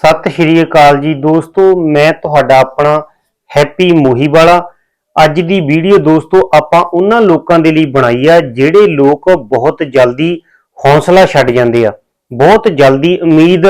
ਸਤਿ ਸ਼੍ਰੀ ਅਕਾਲ ਜੀ ਦੋਸਤੋ, ਮੈਂ ਤੁਹਾਡਾ ਆਪਣਾ ਹੈਪੀ ਮੋਹੀ ਵਾਲਾ ਅੱਜ ਦੀ ਵੀਡੀਓ ਦੋਸਤੋ, ਆਪਾਂ ਉਹਨਾਂ ਲੋਕਾਂ ਦੇ ਲਈ ਬਣਾਈ ਆ, ਜਿਹੜੇ ਲੋਕ ਬਹੁਤ ਜਲਦੀ ਹੌਸਲਾ ਛੱਡ ਜਾਂਦੇ ਆ। ਬਹੁਤ ਜਲਦੀ ਉਮੀਦ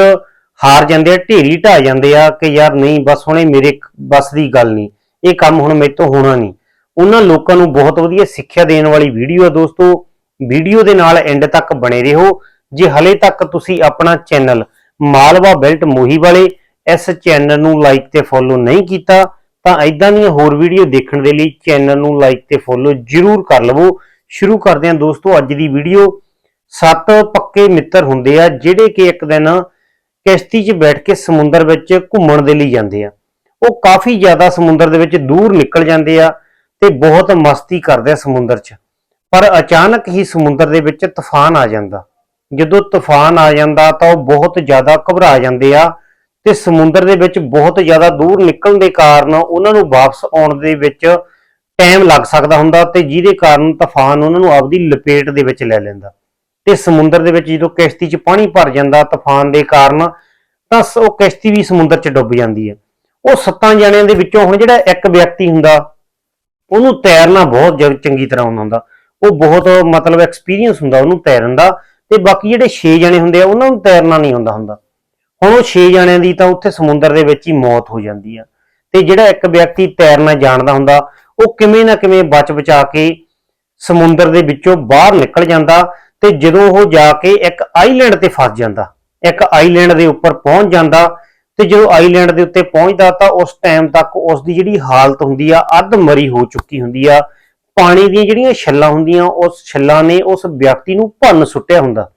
ਹਾਰ ਜਾਂਦੇ ਆ, ਢੇਰੀ ਢਾ ਜਾਂਦੇ ਆ ਕਿ ਯਾਰ ਨਹੀਂ, ਬਸ ਹੁਣੇ ਮੇਰੇ ਬਸ ਦੀ ਗੱਲ ਨਹੀਂ। ਇਹ ਕੰਮ ਹੁਣ ਮੇਰੇ ਤੋਂ ਹੋਣਾ ਨਹੀਂ। ਉਹਨਾਂ ਲੋਕਾਂ ਨੂੰ ਬਹੁਤ ਵਧੀਆ ਸਿੱਖਿਆ ਦੇਣ ਵਾਲੀ ਵੀਡੀਓ ਆ ਦੋਸਤੋ। ਵੀਡੀਓ ਦੇ ਨਾਲ ਐਂਡ ਤੱਕ ਬਣੇ ਰਹੋ। ਜੇ ਹਲੇ ਤੱਕ ਤੁਸੀਂ ਆਪਣਾ ਚੈਨਲ ਮਾਲਵਾ ਬੈਲਟ ਮੋਹੀ ਵਾਲੇ ਇਸ ਚੈਨਲ ਨੂੰ ਲਾਈਕ ਤੇ ਫੋਲੋ ਨਹੀਂ ਕੀਤਾ, ਤਾਂ ਐਦਾਂ ਦੀਆਂ ਹੋਰ ਵੀਡੀਓ ਦੇਖਣ ਦੇ ਲਈ ਚੈਨਲ ਨੂੰ ਲਾਈਕ ਤੇ ਫੋਲੋ ਜਰੂਰ ਕਰ ਲਵੋ। ਸ਼ੁਰੂ ਕਰਦੇ ਹਾਂ ਦੋਸਤੋ ਅੱਜ ਦੀ ਵੀਡੀਓ ਸੱਤ ਪੱਕੇ ਮਿੱਤਰ ਹੁੰਦੇ ਆ, ਜਿਹੜੇ ਕਿ ਇੱਕ ਦਿਨ ਕਿਸ਼ਤੀ 'ਚ ਬੈਠ ਕੇ ਸਮੁੰਦਰ ਵਿੱਚ ਘੁੰਮਣ ਦੇ ਲਈ ਜਾਂਦੇ ਆ। ਉਹ ਕਾਫੀ ਜ਼ਿਆਦਾ ਸਮੁੰਦਰ ਦੇ ਵਿੱਚ ਦੂਰ ਨਿਕਲ ਜਾਂਦੇ ਆ ਤੇ ਬਹੁਤ ਮਸਤੀ ਕਰਦੇ ਆ ਸਮੁੰਦਰ 'ਚ। ਪਰ ਅਚਾਨਕ ਹੀ ਸਮੁੰਦਰ ਦੇ ਵਿੱਚ ਤੂਫਾਨ ਆ ਜਾਂਦਾ। ਜਦੋਂ ਤੂਫਾਨ ਆ ਜਾਂਦਾ ਤਾਂ ਉਹ ਬਹੁਤ ਜ਼ਿਆਦਾ ਘਬਰਾ ਜਾਂਦੇ ਆ ਤੇ ਸਮੁੰਦਰ ਦੇ ਵਿੱਚ ਬਹੁਤ ਜ਼ਿਆਦਾ ਦੂਰ ਨਿਕਲਣ ਦੇ ਕਾਰਨ ਉਹਨਾਂ ਨੂੰ ਵਾਪਸ ਆਉਣ ਦੇ ਵਿੱਚ ਟਾਈਮ ਲੱਗ ਸਕਦਾ ਹੁੰਦਾ ਤੇ ਜਿਹਦੇ ਕਾਰਨ ਤੂਫਾਨ ਉਹਨਾਂ ਨੂੰ ਆਪਦੀ ਲਪੇਟ ਦੇ ਵਿੱਚ ਲੈ ਲੈਂਦਾ। ਤੇ ਸਮੁੰਦਰ ਦੇ ਵਿੱਚ ਜਦੋਂ ਕਿਸ਼ਤੀ 'ਚ ਪਾਣੀ ਭਰ ਜਾਂਦਾ ਤੂਫਾਨ ਦੇ ਕਾਰਨ, ਤਾਂ ਸ- ਉਹ ਕਿਸ਼ਤੀ ਵੀ ਸਮੁੰਦਰ 'ਚ ਡੁੱਬ ਜਾਂਦੀ ਹੈ। ਉਹ ਸੱਤਾਂ ਜਣਿਆਂ ਦੇ ਵਿੱਚੋਂ ਹੁਣ ਜਿਹੜਾ ਇੱਕ ਵਿਅਕਤੀ ਹੁੰਦਾ, ਉਹਨੂੰ ਤੈਰਨਾ ਬਹੁਤ ਜ- ਚੰਗੀ ਤਰ੍ਹਾਂ ਆਉਂਦਾ ਹੁੰਦਾ। ਉਹ ਬਹੁਤ ਮਤਲਬ ਐਕਸਪੀਰੀਅੰਸ ਹੁੰਦਾ ਉਹਨੂੰ ਤੈਰਨ ਦਾ। ਤੇ ਬਾਕੀ ਜਿਹੜੇ 6 ਜਣੇ ਹੁੰਦੇ ਆ, ਉਹਨਾਂ ਨੂੰ ਤੈਰਨਾ ਨਹੀਂ ਹੁੰਦਾ ਹੁੰਦਾ। ਹੁਣ ਉਹ 6 ਜਣਿਆਂ ਦੀ ਤਾਂ ਉੱਥੇ ਸਮੁੰਦਰ ਦੇ ਵਿੱਚ ਹੀ ਮੌਤ ਹੋ ਜਾਂਦੀ ਆ। ਤੇ ਜਿਹੜਾ ਇੱਕ ਵਿਅਕਤੀ ਤੈਰਨਾ ਜਾਣਦਾ ਹੁੰਦਾ, ਉਹ ਕਿਵੇਂ ਨਾ ਕਿਵੇਂ ਬਚ ਬਚਾ ਕੇ ਸਮੁੰਦਰ ਦੇ ਵਿੱਚੋਂ ਬਾਹਰ ਨਿਕਲ ਜਾਂਦਾ ਤੇ ਜਦੋਂ ਉਹ ਜਾ ਕੇ ਇੱਕ ਆਈਲੈਂਡ ਤੇ ਫਸ ਜਾਂਦਾ, ਇੱਕ ਆਈਲੈਂਡ ਦੇ ਉੱਪਰ ਪਹੁੰਚ ਜਾਂਦਾ ਤੇ ਜਦੋਂ ਆਈਲੈਂਡ ਦੇ ਉੱਤੇ ਪਹੁੰਚਦਾ ਤਾਂ ਉਸ ਟਾਈਮ ਤੱਕ ਉਸ ਦੀ ਜਿਹੜੀ ਹਾਲਤ ਹੁੰਦੀ ਆ, ਅੱਧ ਮਰੀ ਹੋ ਚੁੱਕੀ ਹੁੰਦੀ ਆ। ਪਾਣੀ ਦੀਆਂ ਜਿਹੜੀਆਂ ਛੱਲਾਂ ਹੁੰਦੀਆਂ, ਉਸ ਛੱਲਾਂ ਨੇ ਉਸ ਵਿਅਕਤੀ ਨੂੰ ਭੰਨ ਸੁੱਟਿਆ ਹੁੰਦਾ।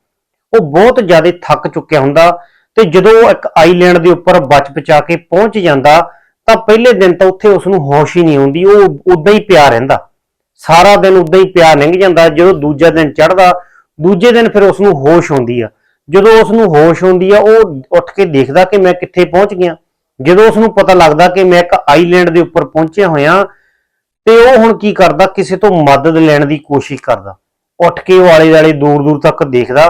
ਉਹ ਬਹੁਤ ਜ਼ਿਆਦਾ ਥੱਕ ਚੁੱਕਿਆ ਹੁੰਦਾ ਤੇ ਜਦੋਂ ਉਹ ਇੱਕ ਆਈਲੈਂਡ ਦੇ ਉੱਪਰ ਬਚ ਬਚਾ ਕੇ ਪਹੁੰਚ ਜਾਂਦਾ, ਤਾਂ ਪਹਿਲੇ ਦਿਨ ਤਾਂ ਉੱਥੇ ਉਸ ਨੂੰ ਹੋਸ਼ ਹੀ ਨਹੀਂ ਆਉਂਦੀ, ਉਹ ਉਦਾਂ ਹੀ ਪਿਆ ਰਹਿੰਦਾ। ਸਾਰਾ ਦਿਨ ਉਦਾਂ ਹੀ ਪਿਆ ਲੰਘ ਜਾਂਦਾ, ਜਦੋਂ ਦੂਜਾ ਦਿਨ ਚੜਦਾ ਦੂਜੇ ਦਿਨ ਫਿਰ ਉਸ ਨੂੰ ਹੋਸ਼ ਆਉਂਦੀ ਆ। ਜਦੋਂ ਉਸ ਨੂੰ ਹੋਸ਼ ਆਉਂਦੀ ਆ, ਉਹ ਉੱਠ ਕੇ ਦੇਖਦਾ ਕਿ ਮੈਂ ਕਿੱਥੇ ਪਹੁੰਚ ਗਿਆ। ਜਦੋਂ ਉਸ ਨੂੰ ਪਤਾ ਲੱਗਦਾ ਕਿ ਮੈਂ ਇੱਕ ਆਈਲੈਂਡ ਦੇ ਉੱਪਰ ਪਹੁੰਚਿਆ ਹੋਇਆ ਤੇ ਉਹ ਹੁਣ ਕੀ ਕਰਦਾ? ਕਿਸੇ ਤੋਂ ਮਦਦ ਲੈਣ ਦੀ ਕੋਸ਼ਿਸ਼ ਕਰਦਾ। ਉੱਠ ਕੇ ਉਹ ਆਲੇ ਦੁਆਲੇ ਦੂਰ ਦੂਰ ਤੱਕ ਦੇਖਦਾ,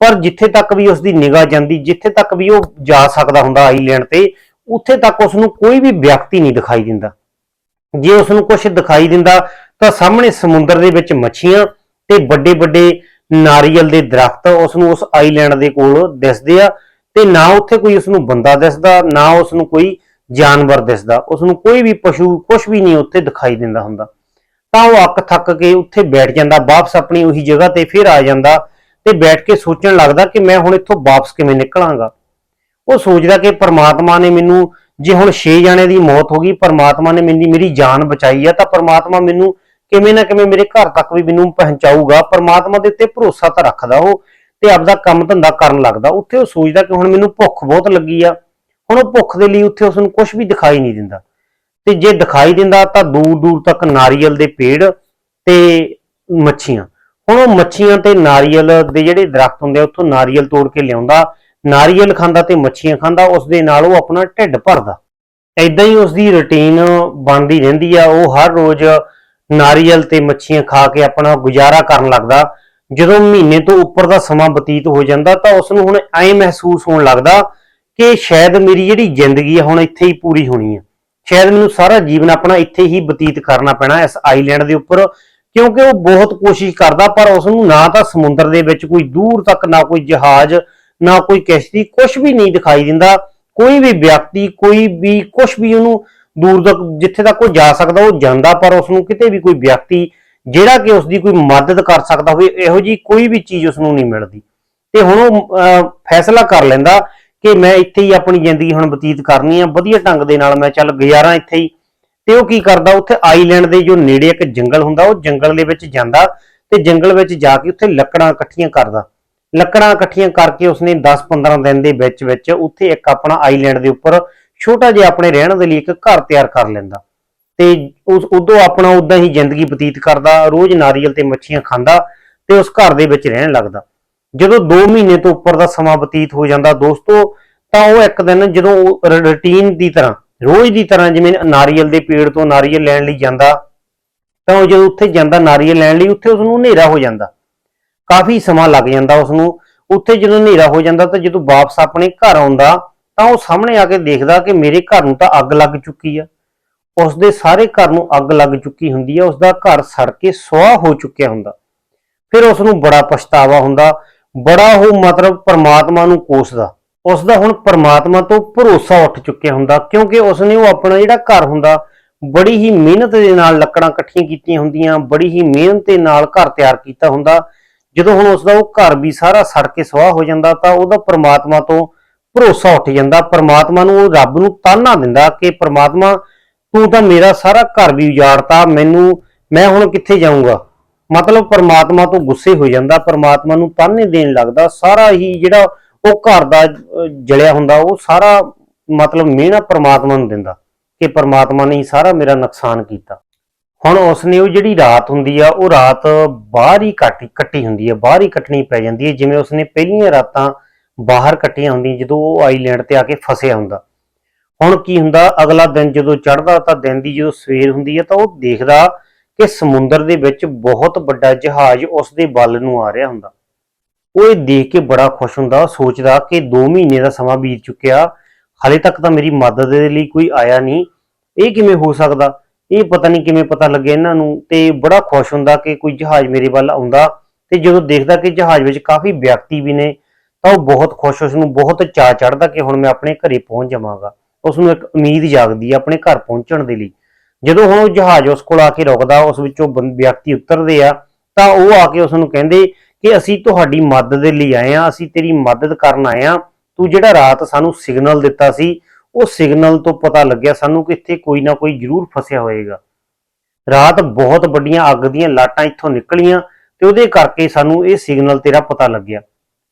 ਪਰ ਜਿੱਥੇ ਤੱਕ ਵੀ ਉਸ ਦੀ ਨਿਗਾਹ ਜਾਂਦੀ, ਜਿੱਥੇ ਤੱਕ ਵੀ ਉਹ ਜਾ ਸਕਦਾ ਹੁੰਦਾ ਆਈਲੈਂਡ ਤੇ, ਉੱਥੇ ਤੱਕ ਉਸ ਨੂੰ ਕੋਈ ਵੀ ਵਿਅਕਤੀ ਨਹੀਂ ਦਿਖਾਈ ਦਿੰਦਾ। ਜੇ ਉਸ ਨੂੰ ਕੁਝ ਦਿਖਾਈ ਦਿੰਦਾ, ਤਾਂ ਸਾਹਮਣੇ ਸਮੁੰਦਰ ਦੇ ਵਿੱਚ ਮੱਛੀਆਂ ਤੇ ਵੱਡੇ ਵੱਡੇ ਨਾਰੀਅਲ ਦੇ ਦਰਖਤ ਉਸ ਨੂੰ ਉਸ ਆਈਲੈਂਡ ਦੇ ਕੋਲ ਦਿਸਦੇ ਆ ਤੇ ਨਾ ਉੱਥੇ ਕੋਈ ਉਸ ਨੂੰ ਬੰਦਾ ਦਿਸਦਾ, ਨਾ ਉਸ ਨੂੰ ਕੋਈ ਜਾਨਵਰ ਦਿਸਦਾ ਉਸ ਨੂੰ ਕੋਈ ਵੀ ਪਸ਼ੂ ਕੁਝ ਵੀ ਨਹੀਂ ਉੱਥੇ ਦਿਖਾਈ ਦਿੰਦਾ ਹੁੰਦਾ। ਤਾਂ ਉਹ ਅੱਕ ਥੱਕ ਕੇ ਉੱਥੇ ਬੈਠ ਜਾਂਦਾ, ਵਾਪਸ ਆਪਣੀ ਉਹੀ ਜਗ੍ਹਾ ਤੇ ਫਿਰ ਆ ਜਾਂਦਾ ਤੇ ਬੈਠ ਕੇ ਸੋਚਣ ਲੱਗਦਾ ਕਿ ਮੈਂ ਹੁਣ ਇੱਥੋਂ ਵਾਪਸ ਕਿਵੇਂ ਨਿਕਲਾਂਗਾ। ਉਹ ਸੋਚਦਾ ਕਿ ਪ੍ਰਮਾਤਮਾ ਨੇ ਮੈਨੂੰ, ਜੇ ਹੁਣ 6 ਜਣੇ ਦੀ ਮੌਤ ਹੋ ਗਈ, ਪਰਮਾਤਮਾ ਨੇ ਮੇਰੀ ਮੇਰੀ ਜਾਨ ਬਚਾਈ ਆ, ਤਾਂ ਪਰਮਾਤਮਾ ਮੈਨੂੰ ਕਿਵੇਂ ਨਾ ਕਿਵੇਂ ਮੇਰੇ ਘਰ ਤੱਕ ਵੀ ਮੈਨੂੰ ਪਹੁੰਚਾਊਗਾ। ਪਰਮਾਤਮਾ ਦੇ ਉੱਤੇ ਭਰੋਸਾ ਤਾਂ ਰੱਖਦਾ ਉਹ ਤੇ ਆਪਦਾ ਕੰਮ ਧੰਦਾ ਕਰਨ ਲੱਗਦਾ। ਉੱਥੇ ਉਹ ਸੋਚਦਾ ਕਿ ਹੁਣ ਮੈਨੂੰ ਭੁੱਖ ਬਹੁਤ ਲੱਗੀ ਆ। ਹੁਣ ਉਹ ਭੁੱਖ ਦੇ ਲਈ ਉੱਥੇ ਉਸ ਨੂੰ ਕੁਝ ਵੀ ਦਿਖਾਈ ਨਹੀਂ ਦਿੰਦਾ। ਤੇ ਜੇ ਦਿਖਾਈ ਦਿੰਦਾ ਤਾਂ ਦੂਰ ਦੂਰ ਤੱਕ ਨਾਰੀਅਲ ਦੇ ਪੇੜ ਤੇ ਮੱਛੀਆਂ। ਹੁਣ ਉਹ ਮੱਛੀਆਂ ਤੇ ਨਾਰੀਅਲ ਦੇ ਜਿਹੜੇ ਦਰਖਤ ਹੁੰਦੇ ਆ, ਉੱਥੋਂ ਨਾਰੀਅਲ ਤੋੜ ਕੇ ਲਿਆਉਂਦਾ, ਨਾਰੀਅਲ ਖਾਂਦਾ ਤੇ ਮੱਛੀਆਂ ਖਾਂਦਾ, ਉਸ ਦੇ ਨਾਲ ਉਹ ਆਪਣਾ ਢਿੱਡ ਭਰਦਾ। ਐਦਾਂ ਹੀ ਉਸ ਦੀ ਰੁਟੀਨ ਬਣਦੀ ਰਹਿੰਦੀ ਆ। ਉਹ ਹਰ ਰੋਜ਼ ਨਾਰੀਅਲ ਤੇ ਮੱਛੀਆਂ ਖਾ ਕੇ ਆਪਣਾ ਗੁਜ਼ਾਰਾ ਕਰਨ ਲੱਗਦਾ। ਜਦੋਂ ਮਹੀਨੇ ਤੋਂ ਉੱਪਰ ਦਾ ਸਮਾਂ ਬਤੀਤ ਹੋ ਜਾਂਦਾ ਤਾਂ ਉਸ ਨੂੰ ਹੁਣ ਐਂ ਮਹਿਸੂਸ ਹੋਣ ਲੱਗਦਾ ਕਿ ਸ਼ਾਇਦ ਮੇਰੀ ਜਿਹੜੀ ਜ਼ਿੰਦਗੀ ਆ ਹੁਣ ਇੱਥੇ ਹੀ ਪੂਰੀ ਹੋਣੀ ਆ। ਸ਼ਾਇਦ ਮੈਨੂੰ ਸਾਰਾ ਜੀਵਨ ਆਪਣਾ ਇੱਥੇ ਹੀ ਬਤੀਤ ਕਰਨਾ ਪੈਣਾ ਇਸ ਆਈਲੈਂਡ ਦੇ ਉੱਪਰ ਕਿਉਂਕਿ ਉਹ ਬਹੁਤ ਕੋਸ਼ਿਸ਼ ਕਰਦਾ ਪਰ ਉਸ ਨੂੰ ਨਾ ਤਾਂ ਸਮੁੰਦਰ ਦੇ ਵਿੱਚ ਕੋਈ ਦੂਰ ਤੱਕ ਨਾ ਕੋਈ ਜਹਾਜ਼ ਨਾ ਕੋਈ ਕਿਸ਼ਤੀ ਕੁਝ ਵੀ ਨਹੀਂ ਦਿਖਾਈ ਦਿੰਦਾ। ਕੋਈ ਵੀ ਵਿਅਕਤੀ ਕੋਈ ਵੀ ਕੁਝ ਵੀ ਉਹਨੂੰ ਦੂਰ ਤੱਕ ਜਿੱਥੇ ਤੱਕ ਉਹ ਜਾ ਸਕਦਾ ਉਹ ਜਾਂਦਾ ਪਰ ਉਸ ਨੂੰ ਕਿਤੇ ਵੀ ਕੋਈ ਵਿਅਕਤੀ ਜਿਹੜਾ ਕਿ ਉਸ ਦੀ ਕੋਈ ਮਦਦ ਕਰ ਸਕਦਾ ਹੋਵੇ ਇਹੋ ਜੀ ਕੋਈ ਵੀ ਚੀਜ਼ ਉਸ ਨੂੰ ਨਹੀਂ ਮਿਲਦੀ। ਤੇ ਹੁਣ ਉਹ ਅਹ, ਫੈਸਲਾ ਕਰ ਲੈਂਦਾ ਕਿ ਮੈਂ ਇੱਥੇ ਹੀ ਆਪਣੀ ਜ਼ਿੰਦਗੀ ਹੁਣ ਬਤੀਤ ਕਰਨੀ ਆ, ਵਧੀਆ ਢੰਗ ਦੇ ਨਾਲ ਮੈਂ ਚੱਲ ਗੁਜ਼ਾਰਾਂ ਇੱਥੇ ਹੀ। ਤੇ ਉਹ ਕੀ ਕਰਦਾ, ਉੱਥੇ ਆਈਲੈਂਡ ਦੇ ਜੋ ਨੇੜੇ ਇੱਕ ਜੰਗਲ ਹੁੰਦਾ, ਉਹ ਜੰਗਲ ਦੇ ਵਿੱਚ ਜਾਂਦਾ ਤੇ ਜੰਗਲ ਵਿੱਚ ਜਾ ਕੇ ਉੱਥੇ ਲੱਕੜਾਂ ਇਕੱਠੀਆਂ ਕਰਦਾ। ਲੱਕੜਾਂ ਇਕੱਠੀਆਂ ਕਰਕੇ ਉਸਨੇ 10-15 ਦਿਨ ਦੇ ਵਿੱਚ ਵਿੱਚ ਉੱਥੇ ਇੱਕ ਆਪਣਾ ਆਈਲੈਂਡ ਦੇ ਉੱਪਰ ਛੋਟਾ ਜਿਹਾ ਆਪਣੇ ਰਹਿਣ ਦੇ ਲਈ ਇੱਕ ਘਰ ਤਿਆਰ ਕਰ ਲੈਂਦਾ। ਤੇ ਉਸ, ਉਦੋਂ ਆਪਣਾ ਉਦਾਂ ਹੀ ਜ਼ਿੰਦਗੀ ਬਤੀਤ ਕਰਦਾ, ਰੋਜ਼ ਨਾਰੀਅਲ ਤੇ ਮੱਛੀਆਂ ਖਾਂਦਾ ਤੇ ਉਸ ਘਰ ਦੇ ਵਿੱਚ ਰਹਿਣ ਲੱਗਦਾ। ਜਦੋਂ 2 ਮਹੀਨੇ ਤੋਂ ਉੱਪਰ ਦਾ ਸਮਾਂ ਬਤੀਤ ਹੋ ਜਾਂਦਾ ਦੋਸਤੋ, ਤਾਂ ਉਹ ਇੱਕ ਦਿਨ ਜਦੋਂ ਰੁਟੀਨ ਦੀ ਤਰ੍ਹਾਂ, ਰੋਜ਼ ਦੀ ਤਰ੍ਹਾਂ ਜਿਵੇਂ ਨਾਰੀਅਲ ਦੇ ਪੇੜ ਤੋਂ ਨਾਰੀਅਲ ਲੈਣ ਲਈ ਜਾਂਦਾ, ਤਾਂ ਉਹ ਜਦੋਂ ਉੱਥੇ ਜਾਂਦਾ ਨਾਰੀਅਲ ਲੈਣ ਲਈ, ਉੱਥੇ ਉਸ ਨੂੰ ਹਨੇਰਾ ਹੋ ਜਾਂਦਾ। ਕਾਫੀ ਸਮਾਂ ਲੱਗ ਜਾਂਦਾ ਉਸ ਨੂੰ ਉੱਥੇ ਜਦੋਂ ਹਨੇਰਾ ਹੋ ਜਾਂਦਾ ਤਾਂ ਜਦੋਂ ਵਾਪਸ ਆਪਣੇ ਘਰ ਆਉਂਦਾ, ਤਾਂ ਉਹ ਸਾਹਮਣੇ ਆ ਕੇ ਦੇਖਦਾ ਕਿ ਮੇਰੇ ਘਰ ਨੂੰ ਤਾਂ ਅੱਗ ਲੱਗ ਚੁੱਕੀ ਆ। ਉਸ ਦੇ ਸਾਰੇ ਘਰ ਨੂੰ ਅੱਗ ਲੱਗ ਚੁੱਕੀ ਹੁੰਦੀ ਆ ਉਸ ਦਾ ਘਰ ਸੜ ਕੇ ਸੁਆਹ ਹੋ ਚੁੱਕਿਆ ਹੁੰਦਾ। ਫਿਰ ਉਸ ਨੂੰ ਬੜਾ ਪਛਤਾਵਾ ਹੁੰਦਾ। ਬੜਾ ਉਹ ਮਤਲਬ ਪਰਮਾਤਮਾ ਨੂੰ ਕੋਸਦਾ। ਉਸ ਦਾ ਹੁਣ ਪਰਮਾਤਮਾ ਤੋਂ ਭਰੋਸਾ ਉੱਠ ਚੁੱਕਿਆ ਹੁੰਦਾ, ਕਿਉਂਕਿ ਉਸ ਨੇ ਉਹ ਆਪਣਾ ਜਿਹੜਾ ਘਰ ਹੁੰਦਾ, ਬੜੀ ਹੀ ਮਿਹਨਤ ਦੇ ਨਾਲ ਲੱਕੜਾਂ ਇਕੱਠੀਆਂ ਕੀਤੀਆਂ ਹੁੰਦੀਆਂ, ਬੜੀ ਹੀ ਮਿਹਨਤ ਦੇ ਨਾਲ ਘਰ ਤਿਆਰ ਕੀਤਾ ਹੁੰਦਾ। ਜਦੋਂ ਹੁਣ ਉਸ ਦਾ ਉਹ ਘਰ ਵੀ ਸਾਰਾ ਸੜ ਕੇ ਸਵਾਹ ਹੋ ਜਾਂਦਾ, ਤਾਂ ਉਹਦਾ ਪਰਮਾਤਮਾ ਤੋਂ ਭਰੋਸਾ ਉੱਠ ਜਾਂਦਾ। ਪਰਮਾਤਮਾ ਨੂੰ ਉਹ ਰੱਬ ਨੂੰ ਤਾਨਾ ਦਿੰਦਾ ਕਿ, ਪਰਮਾਤਮਾ, ਤੂੰ ਤਾਂ ਮੇਰਾ ਸਾਰਾ ਘਰ ਵੀ ਉਜਾੜਤਾ, ਮੈਨੂੰ, ਮੈਂ ਹੁਣ ਕਿੱਥੇ ਜਾਊਂਗਾ? ਮਤਲਬ ਪਰਮਾਤਮਾ ਤੋਂ ਗੁੱਸੇ ਹੋ ਜਾਂਦਾ, ਪਰਮਾਤਮਾ ਨੂੰ ਤਾਨੇ ਦੇਣ ਲੱਗਦਾ, ਸਾਰਾ ਹੀ ਜਿਹੜਾ ਉਹ ਘਰ ਦਾ ਜਲਿਆ ਹੁੰਦਾ, ਉਹ ਸਾਰਾ ਮਤਲਬ ਮਿਹਣਾ ਪਰਮਾਤਮਾ ਨੂੰ ਦਿੰਦਾ ਕਿ ਪਰਮਾਤਮਾ ਨੇ ਹੀ ਸਾਰਾ ਮੇਰਾ ਨੁਕਸਾਨ ਕੀਤਾ। ਹੁਣ ਉਸ ਉਹ ਜਿਹੜੀ ਰਾਤ ਹੁੰਦੀ ਆ, ਉਹ ਰਾਤ ਬਾਹਰ ਹੀ ਕੱਟੀ ਕੱਟੀ ਹੁੰਦੀ ਆ, ਬਾਹਰ ਹੀ ਕੱਟਣੀ ਪੈ ਜਾਂਦੀ ਹੈ ਜਿਵੇਂ ਉਸਨੇ ਪਹਿਲੀਆਂ ਰਾਤਾਂ ਬਾਹਰ ਕੱਟੀਆਂ ਹੁੰਦੀਆਂ, ਜਦੋਂ ਉਹ ਆਈਲੈਂਡ ਤੇ ਆ ਕੇ ਫਸਿਆ ਹੁੰਦਾ। ਹੁਣ ਕੀ ਹੁੰਦਾ, ਅਗਲਾ ਦਿਨ ਜਦੋਂ ਚੜ੍ਹਦਾ ਤਾਂ ਦਿਨ ਦੀ ਜਦੋਂ ਸਵੇਰ ਹੁੰਦੀ ਹੈ ਤਾਂ ਉਹ ਦੇਖਦਾ ਕਿ ਸਮੁੰਦਰ ਦੇ ਵਿੱਚ ਬਹੁਤ ਵੱਡਾ ਜਹਾਜ਼ ਉਸ ਦੇ ਵੱਲ ਨੂੰ ਆ ਰਿਹਾ ਹੁੰਦਾ। ਉਹ ਇਹ ਦੇਖ ਕੇ ਬੜਾ ਖੁਸ਼ ਹੁੰਦਾ ਸੋਚਦਾ ਕਿ 2 ਮਹੀਨੇ ਦਾ ਸਮਾਂ ਬੀਤ ਚੁੱਕਿਆ, ਹਾਲੇ ਤੱਕ ਤਾਂ ਮੇਰੀ ਮਦਦ ਦੇ ਲਈ ਕੋਈ ਆਇਆ ਨਹੀਂ। ਇਹ ਕਿਵੇਂ ਹੋ ਸਕਦਾ? ਇਹ ਪਤਾ ਨਹੀਂ ਕਿਵੇਂ ਪਤਾ ਲੱਗਿਆ ਇਹਨਾਂ ਨੂੰ ਤੇ ਬੜਾ ਖੁਸ਼ ਹੁੰਦਾ ਕਿ ਕੋਈ ਜਹਾਜ਼ ਮੇਰੇ ਵੱਲ ਆਉਂਦਾ ਤੇ ਜਦੋਂ ਦੇਖਦਾ ਕਿ ਜਹਾਜ਼ ਵਿੱਚ ਕਾਫੀ ਵਿਅਕਤੀ ਵੀ ਨੇ, ਤਾਂ ਉਹ ਬਹੁਤ ਖੁਸ਼ ਉਸ ਨੂੰ ਬਹੁਤ ਚਾਅ ਚੜਦਾ ਕਿ ਹੁਣ ਮੈਂ ਆਪਣੇ ਘਰੇ ਪਹੁੰਚ ਜਾਵਾਂਗਾ। ਉਸ ਨੂੰ ਇੱਕ ਉਮੀਦ ਜਾਗਦੀ ਹੈ ਆਪਣੇ ਘਰ ਪਹੁੰਚਣ ਦੇ ਲਈ। ਜਦੋਂ ਹੁਣ ਉਹ ਜਹਾਜ਼ ਉਸ ਕੋਲ ਆ ਕੇ ਰੁਕਦਾ, ਉਸ ਵਿੱਚੋਂ ਬੰ- ਵਿਅਕਤੀ ਉਤਰਦੇ ਆ, ਤਾਂ ਉਹ ਆ ਕੇ ਉਸ ਨੂੰ ਕਹਿੰਦੇ ਕਿ ਅਸੀਂ ਤੁਹਾਡੀ ਮਦਦ ਦੇ ਲਈ ਆਏ ਆ, ਅਸੀਂ ਤੇਰੀ ਮਦਦ ਕਰਨ ਆਏ ਆ। ਤੂੰ ਜਿਹੜਾ ਰਾਤ ਸਾਨੂੰ ਸਿਗਨਲ ਦਿੱਤਾ ਸੀ, ਉਹ ਸਿਗਨਲ ਤੋਂ ਪਤਾ ਲੱਗਿਆ ਸਾਨੂੰ ਕਿ ਇੱਥੇ ਕੋਈ ਨਾ ਕੋਈ ਜ਼ਰੂਰ ਫਸਿਆ ਹੋਏਗਾ। ਰਾਤ ਬਹੁਤ ਵੱਡੀਆਂ ਅੱਗ ਦੀਆਂ ਲਾਟਾਂ ਇੱਥੋਂ ਨਿਕਲੀਆਂ ਤੇ ਉਹਦੇ ਕਰਕੇ ਸਾਨੂੰ ਇਹ ਸਿਗਨਲ ਤੇਰਾ ਪਤਾ ਲੱਗਿਆ।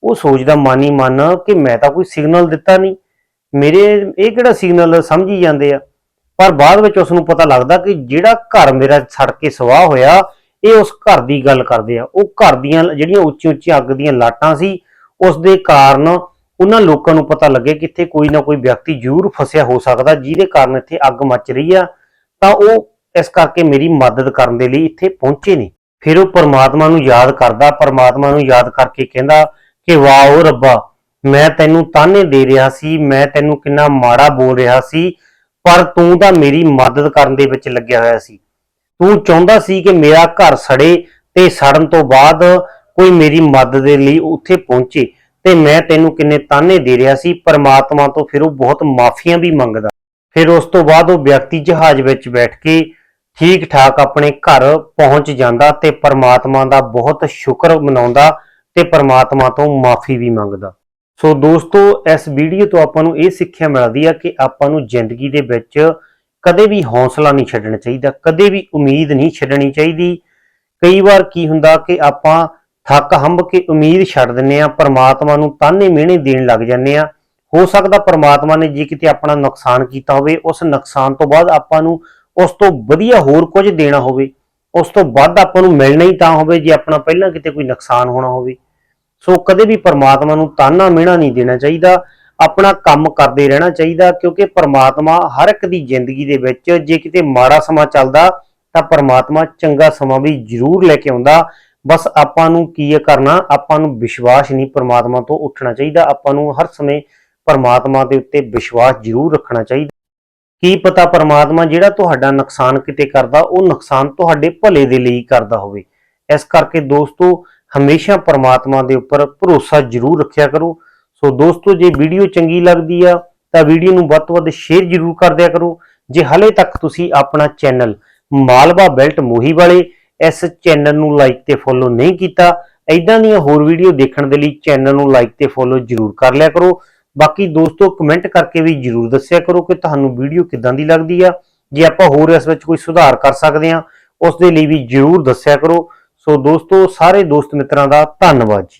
ਉਹ ਸੋਚਦਾ ਮਾਨੀ ਮਨ ਕਿ ਮੈਂ ਤਾਂ ਕੋਈ ਸਿਗਨਲ ਦਿੱਤਾ ਨਹੀਂ। ਮੇਰੇ, ਇਹ ਕਿਹੜਾ ਸਿਗਨਲ ਸਮਝੀ ਜਾਂਦੇ ਆ? ਪਰ ਬਾਅਦ ਵਿੱਚ ਉਸ ਨੂੰ ਪਤਾ ਲੱਗਦਾ ਕਿ ਜਿਹੜਾ ਘਰ ਮੇਰਾ ਸੜ ਕੇ ਸਵਾਹ ਹੋਇਆ, ਇਹ ਉਸ ਘਰ ਦੀ ਗੱਲ ਕਰਦੇ ਆ। ਉਹ ਘਰ ਦੀਆਂ ਜਿਹੜੀਆਂ ਉੱਚੀ ਉੱਚੀ ਅੱਗ ਦੀਆਂ ਲਾਟਾਂ ਸੀ ਉਸ ਦੇ ਕਾਰਨ ਉਹਨਾਂ ਲੋਕਾਂ ਨੂੰ ਪਤਾ ਲੱਗੇ ਕਿ ਇੱਥੇ ਕੋਈ ਨਾ ਕੋਈ ਵਿਅਕਤੀ ਜ਼ਰੂਰ ਫਸਿਆ ਹੋ ਸਕਦਾ, ਜਿਹਦੇ ਕਾਰਨ ਇੱਥੇ ਅੱਗ ਮੱਚ ਰਹੀ ਆ। ਤਾਂ ਉਹ ਇਸ ਕਰਕੇ ਮੇਰੀ ਮਦਦ ਕਰਨ ਦੇ ਲਈ ਇੱਥੇ ਪਹੁੰਚੇ ਨੇ। ਫਿਰ ਉਹ ਪਰਮਾਤਮਾ ਨੂੰ ਯਾਦ ਕਰਦਾ, ਪਰਮਾਤਮਾ ਨੂੰ ਯਾਦ ਕਰਕੇ ਕਹਿੰਦਾ ਕਿ ਵਾਹ ਓ ਰੱਬਾ, ਮੈਂ ਤੈਨੂੰ ਤਾਨੇ ਦੇ ਰਿਹਾ ਸੀ, ਮੈਂ ਤੈਨੂੰ ਕਿੰਨਾ ਮਾੜਾ ਬੋਲ ਰਿਹਾ ਸੀ ਪਰ ਤੂੰ ਤਾਂ ਮੇਰੀ ਮਦਦ ਕਰਨ ਦੇ ਵਿੱਚ ਲੱਗਿਆ ਹੋਇਆ ਸੀ। ਤੂੰ ਚਾਹੁੰਦਾ ਸੀ ਕਿ ਮੇਰਾ ਘਰ ਸੜੇ ਤੇ ਸੜਨ ਤੋਂ ਬਾਅਦ ਕੋਈ ਮੇਰੀ ਮਦਦ ਦੇ ਲਈ ਉੱਥੇ ਪਹੁੰਚੇ ਤੇ ਮੈਂ ਤੈਨੂੰ ਕਿੰਨੇ ਤਾਨੇ ਦੇ ਰਿਹਾ ਸੀ। ਪਰਮਾਤਮਾ ਤੋਂ ਫਿਰ ਉਹ ਬਹੁਤ ਮਾਫੀਆਂ ਵੀ ਮੰਗਦਾ। ਫਿਰ ਉਸ ਤੋਂ ਬਾਅਦ ਉਹ ਵਿਅਕਤੀ ਜਹਾਜ਼ ਵਿੱਚ ਬੈਠ ਕੇ ਠੀਕ ਠਾਕ ਆਪਣੇ ਘਰ ਪਹੁੰਚ ਜਾਂਦਾ ਤੇ ਪਰਮਾਤਮਾ ਦਾ ਬਹੁਤ ਸ਼ੁਕਰ ਮਨਾਉਂਦਾ ਤੇ ਪਰਮਾਤਮਾ ਤੋਂ ਮਾਫੀ ਵੀ ਮੰਗਦਾ। ਸੋ ਦੋਸਤੋ, ਇਸ ਵੀਡੀਓ ਤੋਂ ਆਪਾਂ ਨੂੰ ਇਹ ਸਿੱਖਿਆ ਮਿਲਦੀ ਆ ਕਿ ਆਪਾਂ ਨੂੰ ਜ਼ਿੰਦਗੀ ਦੇ ਵਿੱਚ ਕਦੇ ਵੀ ਹੌਸਲਾ ਨਹੀਂ ਛੱਡਣਾ ਚਾਹੀਦਾ, ਕਦੇ ਵੀ ਉਮੀਦ ਨਹੀਂ ਛੱਡਣੀ ਚਾਹੀਦੀ। ਕਈ ਵਾਰ ਕੀ ਹੁੰਦਾ ਕਿ ਆਪਾਂ ਥੱਕ ਹੰਬ ਕੇ ਉਮੀਦ ਛੱਡ ਦਿੰਨੇ ਆ, ਪਰਮਾਤਮਾ ਨੂੰ ਤਾਨੇ ਮਿਹਣੇ ਦੇਣ ਲੱਗ ਜਾਂਦੇ ਆ। ਹੋ ਸਕਦਾ ਪਰਮਾਤਮਾ ਨੇ ਜੇ ਕਿਤੇ ਆਪਣਾ ਨੁਕਸਾਨ ਕੀਤਾ ਹੋਵੇ, ਉਸ ਨੁਕਸਾਨ ਤੋਂ ਬਾਅਦ ਆਪਾਂ ਨੂੰ ਉਸ ਤੋਂ ਵਧੀਆ ਹੋਰ ਕੁਝ ਦੇਣਾ ਹੋਵੇ। ਉਸ ਤੋਂ ਵੱਧ ਆਪਾਂ ਨੂੰ ਮਿਲਣਾ ਹੀ ਤਾਂ ਹੋਵੇ, ਜੇ ਆਪਣਾ ਪਹਿਲਾਂ ਕਿਤੇ ਕੋਈ ਨੁਕਸਾਨ ਹੋਣਾ ਹੋਵੇ। ਸੋ ਕਦੇ ਵੀ ਪਰਮਾਤਮਾ ਨੂੰ ਤਾਨਾ ਮਿਹਣਾ ਨਹੀਂ ਦੇਣਾ ਚਾਹੀਦਾ। ਆਪਣਾ ਕੰਮ ਕਰਦੇ ਰਹਿਣਾ ਚਾਹੀਦਾ, ਕਿਉਂਕਿ ਪਰਮਾਤਮਾ ਹਰ ਇੱਕ ਦੀ ਜ਼ਿੰਦਗੀ ਦੇ ਵਿੱਚ ਜੇ ਕਿਤੇ ਮਾੜਾ ਸਮਾਂ ਚੱਲਦਾ, ਤਾਂ ਪਰਮਾਤਮਾ ਚੰਗਾ ਸਮਾਂ ਵੀ ਜ਼ਰੂਰ ਲੈ ਕੇ ਆਉਂਦਾ। ਬਸ ਆਪਾਂ ਨੂੰ ਕੀ ਹੈ ਕਰਨਾ? ਆਪਾਂ ਨੂੰ ਵਿਸ਼ਵਾਸ ਨਹੀਂ ਪਰਮਾਤਮਾ ਤੋਂ ਉੱਠਣਾ ਚਾਹੀਦਾ। ਆਪਾਂ ਨੂੰ ਹਰ ਸਮੇਂ ਪਰਮਾਤਮਾ ਦੇ ਉੱਤੇ ਵਿਸ਼ਵਾਸ ਜ਼ਰੂਰ ਰੱਖਣਾ ਚਾਹੀਦਾ। ਕੀ ਪਤਾ ਪਰਮਾਤਮਾ ਜਿਹੜਾ ਤੁਹਾਡਾ ਨੁਕਸਾਨ ਕਿਤੇ ਕਰਦਾ, ਉਹ ਨੁਕਸਾਨ ਤੁਹਾਡੇ ਭਲੇ ਦੇ ਲਈ ਕਰਦਾ ਹੋਵੇ। ਇਸ ਕਰਕੇ ਦੋਸਤੋ ਹਮੇਸ਼ਾ ਪਰਮਾਤਮਾ ਦੇ ਉੱਪਰ ਭਰੋਸਾ ਜ਼ਰੂਰ ਰੱਖਿਆ ਕਰੋ। ਸੋ ਦੋਸਤੋ, ਜੇ ਵੀਡੀਓ ਚੰਗੀ ਲੱਗਦੀ ਆ, ਤਾਂ ਵੀਡੀਓ ਨੂੰ ਵੱਧ ਤੋਂ ਵੱਧ ਸ਼ੇਅਰ ਜ਼ਰੂਰ ਕਰ ਦਿਆ ਕਰੋ। ਜੇ ਹਲੇ ਤੱਕ ਤੁਸੀਂ ਆਪਣਾ ਚੈਨਲ ਮਾਲਵਾ ਬੈਲਟ ਮੋਹੀ ਵਾਲੇ ਇਸ ਚੈਨਲ ਨੂੰ ਲਾਈਕ ਤੇ ਫੋਲੋ ਨਹੀਂ ਕੀਤਾ ਐਦਾਂ ਦੀਆਂ ਹੋਰ ਵੀਡੀਓ ਦੇਖਣ ਦੇ ਲਈ ਚੈਨਲ ਨੂੰ ਲਾਈਕ ਤੇ ਫੋਲੋ ਜ਼ਰੂਰ ਕਰ ਲਿਆ ਕਰੋ। ਬਾਕੀ ਦੋਸਤੋ, ਕਮੈਂਟ ਕਰਕੇ ਵੀ ਜ਼ਰੂਰ ਦੱਸਿਆ ਕਰੋ ਕਿ ਤੁਹਾਨੂੰ ਵੀਡੀਓ ਕਿਦਾਂ ਦੀ ਲੱਗਦੀ ਆ। ਜੇ ਆਪਾਂ ਹੋਰ ਇਸ ਵਿੱਚ ਕੋਈ ਸੁਧਾਰ ਕਰ ਸਕਦੇ ਆ, ਉਸ ਦੇ ਲਈ ਵੀ ਜ਼ਰੂਰ ਦੱਸਿਆ ਕਰੋ। ਸੋ ਦੋਸਤੋ ਸਾਰੇ ਦੋਸਤ ਮਿੱਤਰਾਂ ਦਾ ਧੰਨਵਾਦ ਜੀ।